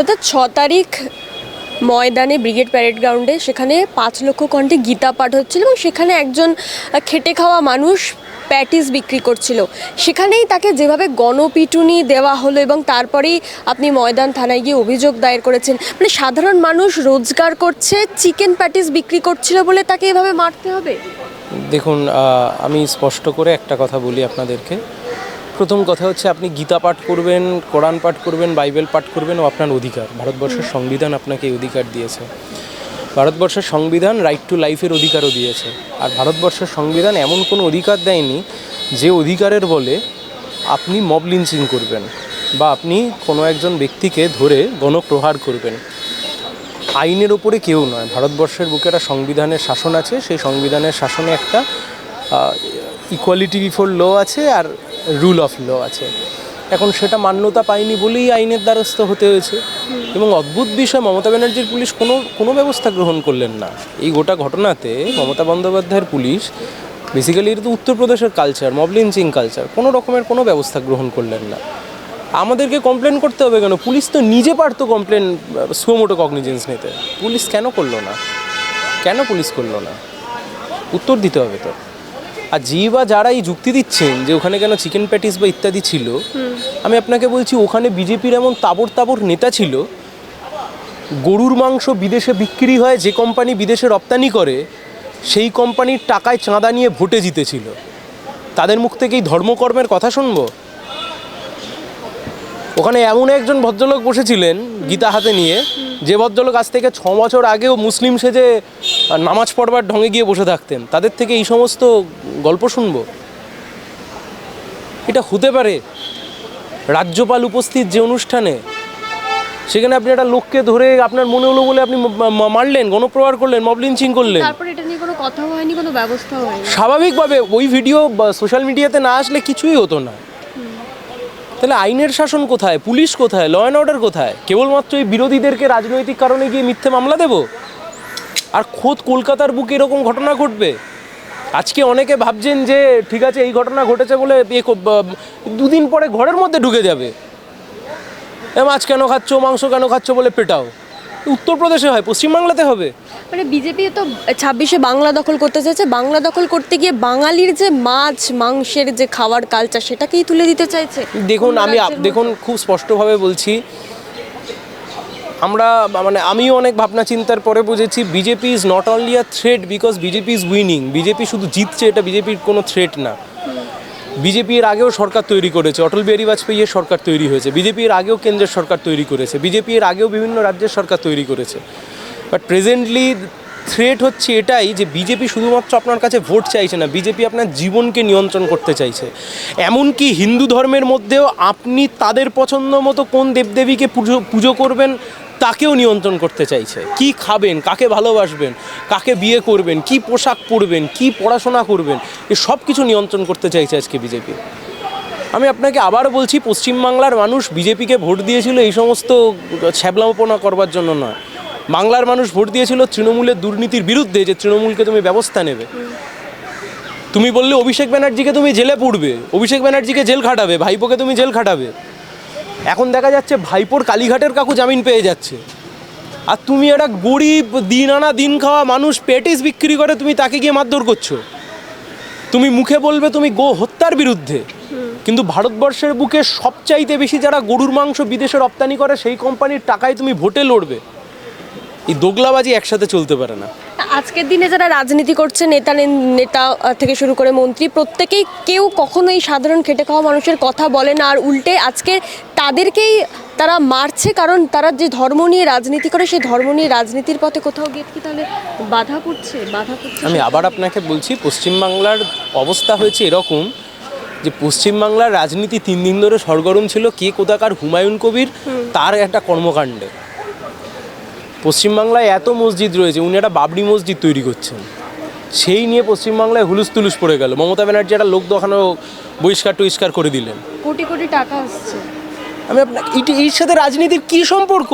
অর্থাৎ ছ তারিখ ময়দানে ব্রিগেড প্যারেড গ্রাউন্ডে সেখানে পাঁচ লক্ষ কণ্ঠে গীতা পাঠ হচ্ছিল এবং সেখানে একজন খেটে খাওয়া মানুষ প্যাটিস বিক্রি করছিল। সেখানেই তাকে যেভাবে গণপিটুনি দেওয়া হলো এবং তারপরেই আপনি ময়দান থানায় গিয়ে অভিযোগ দায়ের করেছেন। মানে সাধারণ মানুষ রোজগার করছে, চিকেন প্যাটিস বিক্রি করছিল বলে তাকে এভাবে মারতে হবে? দেখুন আমি স্পষ্ট করে একটা কথা বলি আপনাদেরকে। প্রথম কথা হচ্ছে আপনি গীতা পাঠ করবেন কোরআন পাঠ করবেন বাইবেল পাঠ করবেন ও আপনার অধিকার। ভারতবর্ষের সংবিধান আপনাকে এই অধিকার দিয়েছে। ভারতবর্ষের সংবিধান রাইট টু লাইফের অধিকারও দিয়েছে। আর ভারতবর্ষের সংবিধান এমন কোনো অধিকার দেয়নি যে অধিকারের বলে আপনি মব লিঞ্চিং করবেন বা আপনি কোনো একজন ব্যক্তিকে ধরে গণপ্রহার করবেন। আইনের ওপরে কেউ নয়। ভারতবর্ষের বুকে একটা সংবিধানের শাসন আছে। সেই সংবিধানের শাসনে একটা ইকুয়ালিটি বিফোর ল আছে আর রুল অফ ল আছে। এখন সেটা মান্যতা পায়নি বলেই আইনের দ্বারস্থ হতে হয়েছে। এবং অদ্ভুত বিষয়, মমতা ব্যানার্জির পুলিশ কোনো কোনো ব্যবস্থা গ্রহণ করলেন না। এই গোটা ঘটনাতে মমতা বন্দ্যোপাধ্যায়ের পুলিশ বেসিক্যালি এটা তো উত্তরপ্রদেশের কালচার মব কালচার কোনো রকমের কোনো ব্যবস্থা গ্রহণ করলেন না। আমাদেরকে কমপ্লেন করতে হবে কেন? পুলিশ তো নিজে পারতো কমপ্লেন সুমোটো কগনিজেন্স নিতে। পুলিশ কেন করল না? কেন পুলিশ করল না? উত্তর দিতে হবে তো। আর যে বা যারা এই যুক্তি দিচ্ছেন যে ওখানে কেন চিকেন প্যাটিস বা ইত্যাদি ছিল, আমি আপনাকে বলছি ওখানে বিজেপির এমন তাবর তাবর নেতা ছিল, গরুর মাংস বিদেশে বিক্রি হয়, যে কোম্পানি বিদেশে রপ্তানি করে, সেই কোম্পানির টাকায় চাঁদা নিয়ে ভোটে জিতেছিল। তাদের মুখ থেকেই ধর্মকর্মের কথা শুনব? ওখানে এমন একজন ভদ্রলোক বসেছিলেন গীতা হাতে নিয়ে, যে ভদ্রলোক আজ থেকে ছ বছর আগেও মুসলিম সেজে নামাজ পড়বার ঢঙে গিয়ে বসে থাকতেন। তাদের থেকে এই সমস্ত গল্প শুনব? এটা হতে পারে রাজ্যপাল উপস্থিত যে অনুষ্ঠানে সেখানে আপনি একটা লোককে ধরে আপনার মনে হলো বলে আপনি মারলেন গণপ্রহার করলেন মব লিঞ্চিং করলেন। তারপর এটা নিয়ে কোনো কথাও হয়নি কোনো ব্যবস্থাও হয়নি। স্বাভাবিকভাবে ওই ভিডিও সোশ্যাল মিডিয়াতে না আসলে কিছুই হতো না। তাহলে আইনের শাসন কোথায়? পুলিশ কোথায়? ল অ্যান্ড অর্ডার কোথায়? কেবলমাত্র এই বিরোধীদেরকে রাজনৈতিক কারণে গিয়ে মিথ্যে মামলা দেব? আর খোদ কলকাতার বুকে এরকম ঘটনা ঘটবে? আজকে অনেকে ভাবছেন যে ঠিক আছে এই ঘটনা ঘটেছে বলে দুদিন পরে ঘরের মধ্যে ঢুকে যাবে। মাছ কেন খাচ্ছ মাংস কেন খাচ্ছ বলে পেটাও। উত্তরপ্রদেশে হয় পশ্চিমবাংলাতে হবে। মানে বিজেপি তো ছাব্বিশে বাংলা দখল করতে চাইছে। বাংলা দখল করতে গিয়ে বাঙালির যে মাছ মাংসের যে খাওয়ার কালচার সেটাকেই তুলে দিতে চাইছে। দেখুন আমি দেখুন খুব স্পষ্টভাবে বলছি আমরা মানে আমিও অনেক ভাবনা চিন্তার পরে বুঝেছি BJP is not only a threat because BJP is winning BJP শুধু জিতছে, এটা বিজেপির কোনো থ্রেট না। বিজেপি এর আগেও সরকার তৈরি করেছে, অটল বিহারী বাজপেয়ীর সরকার তৈরি হয়েছে, বিজেপি এর আগেও কেন্দ্রের সরকার তৈরি করেছে, বিজেপি এর আগেও বিভিন্ন রাজ্যের সরকার তৈরি করেছে। বাট প্রেজেন্টলি থ্রেট হচ্ছে এটাই যে বিজেপি শুধুমাত্র আপনার কাছে ভোট চাইছে না, বিজেপি আপনার জীবনকে নিয়ন্ত্রণ করতে চাইছে। এমনকি হিন্দু ধর্মের মধ্যেও আপনি তাদের পছন্দ মতো কোন দেবদেবীকে পুজো পুজো করবেন তাকেও নিয়ন্ত্রণ করতে চাইছে। কি খাবেন, কাকে ভালোবাসবেন, কাকে বিয়ে করবেন, কি পোশাক পরবেন, কি পড়াশোনা করবেন, এ সব কিছু নিয়ন্ত্রণ করতে চাইছে আজকে বিজেপি। আমি আপনাকে আবার বলছি, পশ্চিমবাংলার মানুষ বিজেপিকে ভোট দিয়েছিল এই সমস্ত ছ্যাবলাপনা করবার জন্য নয়। বাংলার মানুষ ভোট দিয়েছিল তৃণমূলের দুর্নীতির বিরুদ্ধে, যে তৃণমূলকে তুমি ব্যবস্থা নেবে। তুমি বললে, অভিষেক ব্যানার্জিকে তুমি জেলে পুড়বে, অভিষেক ব্যানার্জিকে জেল খাটাবে, ভাইপোকে তুমি জেল খাটাবে। এখন দেখা যাচ্ছে ভাইপোর কালীঘাটের কাকু জামিন পেয়ে যাচ্ছে। আর তুমি একটা গরিব, দিন আনা, দিন খাওয়া মানুষ পেটিস বিক্রি করে তুমি তাকে গিয়ে মারধর করছ। তুমি মুখে বলবে তুমি গো হত্যার বিরুদ্ধে। কিন্তু ভারতবর্ষের বুকে সবচাইতে বেশি যারা গরুর মাংস বিদেশে রপ্তানি করে সেই কোম্পানির টাকায় তুমি ভোটে লড়বে। এই দোগলাবাজি একসাথে চলতে পারে না। আজকের দিনে যারা রাজনীতি করছে নেতা নেতা থেকে শুরু করে মন্ত্রী প্রত্যেকেই কেউ কখনোই সাধারণ খেটে খাওয়া মানুষের কথা বলে না। আর উল্টে আজকে তাদেরকেই তারা মারছে কারণ তারা যে ধর্ম নিয়ে রাজনীতি করে সেই ধর্ম নিয়ে রাজনীতির পথে কোথাও গিয়ে কি তাহলে বাধা পড়ছে? বাধা পড়ছে আমি আবার আপনাকে বলছি পশ্চিমবাংলার অবস্থা হয়েছে এরকম যে পশ্চিমবাংলার রাজনীতি তিন দিন ধরে সরগরম ছিল কে কোথাকার হুমায়ুন কবির তার একটা কর্মকাণ্ডে। পশ্চিমবাংলায় এত মসজিদ রয়েছে উনি একটা বাবরি মসজিদ তৈরি করছেন। সেই নিয়ে পশ্চিমবাংলায় হুলুস তুলুস পড়ে গেল। মমতা ব্যানার্জি একটা লোক দেখানো বহিষ্কার টহিষ্কার করে দিলেন। কোটি কোটি টাকা আসছে। আমি আপনাকে এর সাথে রাজনীতির কী সম্পর্ক?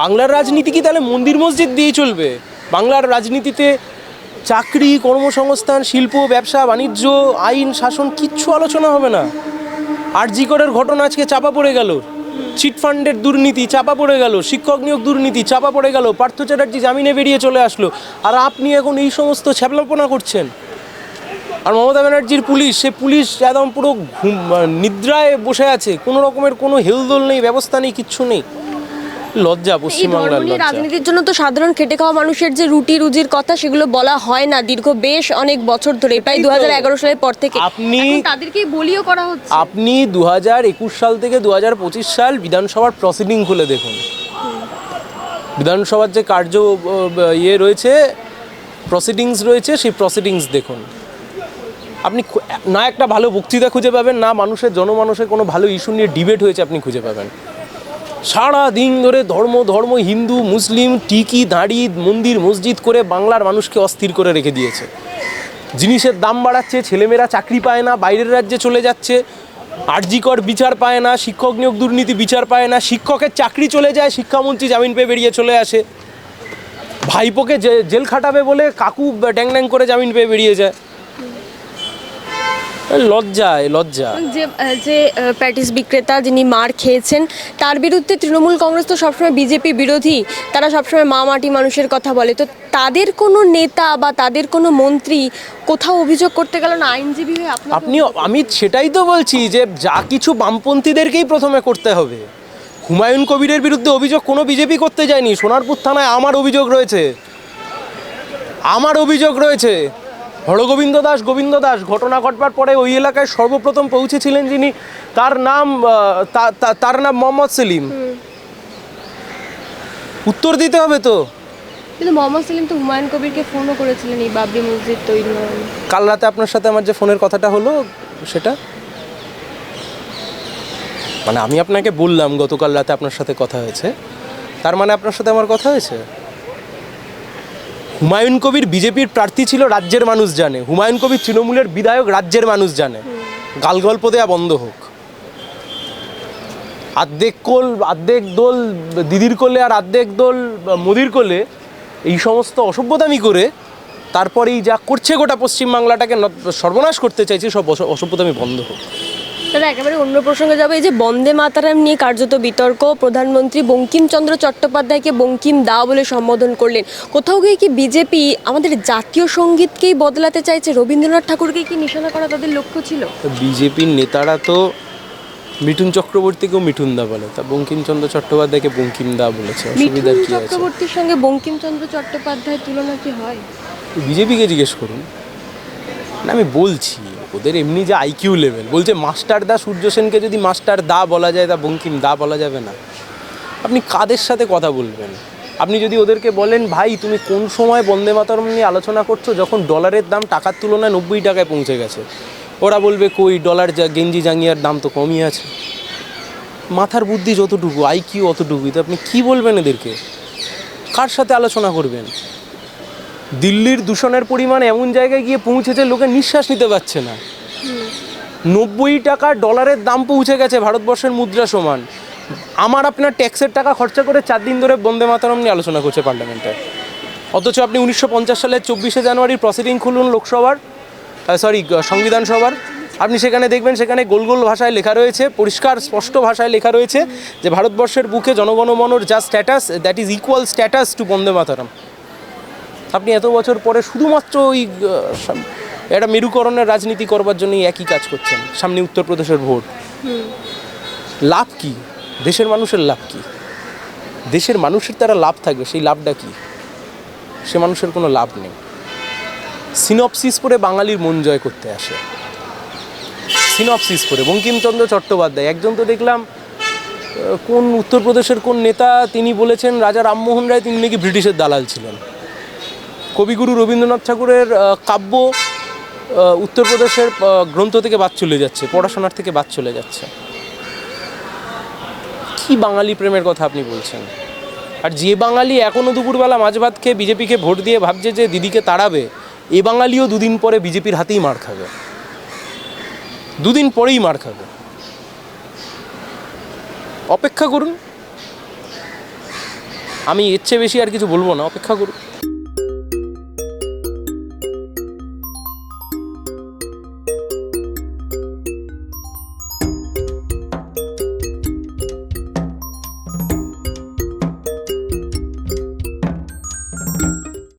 বাংলার রাজনীতি কি তাহলে মন্দির মসজিদ দিয়েই চলবে? বাংলার রাজনীতিতে চাকরি কর্মসংস্থান শিল্প ব্যবসা বাণিজ্য আইন শাসন কিচ্ছু আলোচনা হবে না। আর জি করের ঘটনা আজকে চাপা পড়ে গেল। চিটফান্ডের দুর্নীতি চাপা পড়ে গেল, শিক্ষক নিয়োগ দুর্নীতি চাপা পড়ে গেল, পার্থ চ্যাটার্জি জামিনে বেরিয়ে চলে আসলো। আর আপনি এখন এই সমস্ত ছ্যাপলাপনা করছেন? আর মমতা ব্যানার্জির পুলিশ, সে পুলিশ একদম পুরো নিদ্রায় বসে আছে, কোনো রকমের কোনো হেলদোল নেই, ব্যবস্থা নেই, কিচ্ছু নেই। লজ্জা পশ্চিমবাংলার লজ্জা। রাজনীতির জন্য তো সাধারণ খেটে খাওয়া মানুষের যে রুটি রুজির কথা সেগুলো বলা হয় না দীর্ঘ বেশ অনেক বছর ধরে প্রায় দু। সালের পর থেকে। আপনি- এখন তাদেরকেই বলিও করা হচ্ছে। আপনি দু সাল থেকে দু সাল বিধানসভার প্রসিডিং খুলে দেখুন। বিধানসভার যে কার্য ইয়ে রয়েছে প্রসিডিংস রয়েছে সেই প্রসিডিংস দেখুন। আপনি না একটা ভালো বক্তৃতা খুঁজে পাবেন না মানুষের জনমানুষের কোনো ভালো ইস্যু নিয়ে ডিবেট হয়েছে আপনি খুঁজে পাবেন। সারা দিন ধরে ধর্ম ধর্ম, হিন্দু, মুসলিম, টিকি, দাঁড়ি, মন্দির, মসজিদ করে বাংলার মানুষকে অস্থির করে রেখে দিয়েছে। জিনিসের দাম বাড়াচ্ছে, ছেলেমেয়েরা চাকরি পায় না, বাইরের রাজ্যে চলে যাচ্ছে, আরজিকর বিচার পায় না, শিক্ষক নিয়োগ দুর্নীতি বিচার পায় না, শিক্ষকের চাকরি চলে যায়, শিক্ষামন্ত্রী জামিন পেয়ে বেরিয়ে চলে আসে। ভাইপোকে জেল খাটাবে বলে কাকু ড্যাং ড্যাং করে জামিন পেয়ে বেরিয়ে যায়। লজ্জায় লজ্জা। যে যে প্যাটিস বিক্রেতা যিনি মার খেয়েছেন তার বিরুদ্ধে তৃণমূল কংগ্রেস তো সবসময় বিজেপি বিরোধী তারা সবসময় মা মাটি মানুষের কথা বলে। তো তাদের কোনো নেতা বা তাদের কোনো মন্ত্রী কোথাও অভিযোগ করতে গেল না? আইনজীবী হয়ে আপনি আমি সেটাই তো বলছি যে যা কিছু বামপন্থীদেরকেই প্রথমে করতে হবে। হুমায়ুন কবিরের বিরুদ্ধে অভিযোগ কোনো বিজেপি করতে যায়নি। সোনারপুর থানায় আমার অভিযোগ রয়েছে। আমার অভিযোগ রয়েছে। হরগোবিন্দ দাস গোবিন্দ দাস ঘটনা ঘটবার পরে ওই এলাকায় সর্বপ্রথম পৌঁছেছিলেন যিনি তার নাম তার নাম মোহাম্মদ সেলিম। উত্তর দিতে হবে তো? কিন্তু মোহাম্মদ সেলিম তো হুমায়ুন কবিরকে ফোনও করেছিলেন এই বাবরি মসজিদ তৈরি কাল রাতে আপনার সাথে আমার যে ফোনের কথাটা হলো সেটা? মানে আমি আপনাকে বললাম গতকাল রাতে আপনার সাথে কথা হয়েছে। তার মানে আপনার সাথে আমার কথা হয়েছে? হুমায়ুন কবির বিজেপির প্রার্থী ছিল রাজ্যের মানুষ জানে। হুমায়ুন কবির তৃণমূলের বিধায়ক রাজ্যের মানুষ জানে। গাল গল্প দেওয়া বন্ধ হোক। আর্ধেক কোল, আর্ধেক দোল, দিদির কোলে আর আর্ধেক দোল, মোদির কোলে এই সমস্ত অসভ্যতামি করে তারপরেই যা করছে গোটা পশ্চিমবাংলাটাকে সর্বনাশ করতে চাইছে সব অস- অসভ্যতামি বন্ধ হোক। দাদা একেবারে অন্য প্রসঙ্গে যাবে। এই যে বন্দে মাতারাম নিয়ে কার্যত বিতর্ক প্রধানমন্ত্রী বঙ্কিমচন্দ্র চট্টোপাধ্যায়কে বঙ্কিম দা বলে সম্বোধন করলেন। কোথাও গিয়ে কি বিজেপি আমাদের জাতীয় সঙ্গীতকেই বদলাতে চাইছে? রবীন্দ্রনাথ ঠাকুরকে কি নিশানা করা তাদের লক্ষ্য ছিল? বিজেপির নেতারা তো মিঠুন চক্রবর্তীকেও মিঠুন দা বলে তা বঙ্কিমচন্দ্র চট্টোপাধ্যায়কে বঙ্কিম দা বলেছে। অসুবিধার কি আছে? চক্রবর্তীর সঙ্গে বঙ্কিমচন্দ্র চট্টোপাধ্যায়ের তুলনা কি হয়? বিজেপিকে জিজ্ঞেস করুন। না আমি বলছি ওদের এমনি যে আইকিউ লেভেল বলছে মাস্টার দা সূর্য সেনকে যদি মাস্টার দা বলা যায়, তা বঙ্কিম দা বলা যাবে না। আপনি কাদের সাথে কথা বলবেন? আপনি যদি ওদেরকে বলেন, ভাই, তুমি কোন সময় বন্দে মাতরম নিয়ে আলোচনা করছ? যখন ডলারের দাম টাকার তুলনায় নব্বই টাকায় পৌঁছে গেছে। ওরা বলবে, কই ডলার যা, গেঞ্জি জাঙ্গিয়ার দাম তো কমই আছে। মাথার বুদ্ধি যতটুকু আইকিউ অতটুকুই, তো আপনি কি বলবেন এদেরকে? কার সাথে আলোচনা করবেন? দিল্লির দূষণের পরিমাণ এমন জায়গায় গিয়ে পৌঁছেছে, লোকে নিঃশ্বাস নিতে পারছে না। নব্বই টাকা ডলারের দাম পৌঁছে গেছে ভারতবর্ষের মুদ্রা সমান। আমার আপনার ট্যাক্সের টাকা খরচা করে চার দিন ধরে বন্দে মাতারম নিয়ে আলোচনা করছে পার্লামেন্টে। অথচ আপনি উনিশশো পঞ্চাশ সালের চব্বিশে জানুয়ারির প্রসিডিং খুলুন লোকসভার সরি সংবিধান সভার। আপনি সেখানে দেখবেন সেখানে গোল গোল ভাষায় লেখা রয়েছে, পরিষ্কার, স্পষ্ট ভাষায় লেখা রয়েছে যে ভারতবর্ষের বুকে জনগণমনর যা status that is equal status to Bande Mataram. আপনি এত বছর পরে শুধুমাত্র ওই একটা মেরুকরণের রাজনীতি করবার জন্য একই কাজ করছেন সামনে উত্তরপ্রদেশের ভোট। লাভ কি? দেশের মানুষের লাভ কি? দেশের মানুষের তারা লাভ থাকবে সেই লাভটা কি? সে মানুষের কোনো লাভ নেই। সিনপসিস পরে বাঙালির মন জয় করতে আসে। সিনপসিস পরে বঙ্কিমচন্দ্র চট্টোপাধ্যায় একজন তো দেখলাম কোন উত্তরপ্রদেশের কোন নেতা তিনি বলেছেন রাজা রামমোহন রায় তিনি নাকি ব্রিটিশের দালাল ছিলেন। কবিগুরু রবীন্দ্রনাথ ঠাকুরের কাব্য উত্তরপ্রদেশের গ্রন্থ থেকে বাদ চলে যাচ্ছে, পড়াশোনার থেকে বাদ চলে যাচ্ছে। কি বাঙালি প্রেমের কথা আপনি বলছেন? আর যে বাঙালি এখনও দুপুরবেলা মাছ ভাত খেয়ে বিজেপিকে ভোট দিয়ে ভাবছে যে দিদিকে তাড়াবে, এ বাঙালিও দুদিন পরে বিজেপির হাতেই মার খাবে। দুদিন পরেই মার খাবে। অপেক্ষা করুন। আমি এর চেয়ে বেশি আর কিছু বলব না, অপেক্ষা করুন।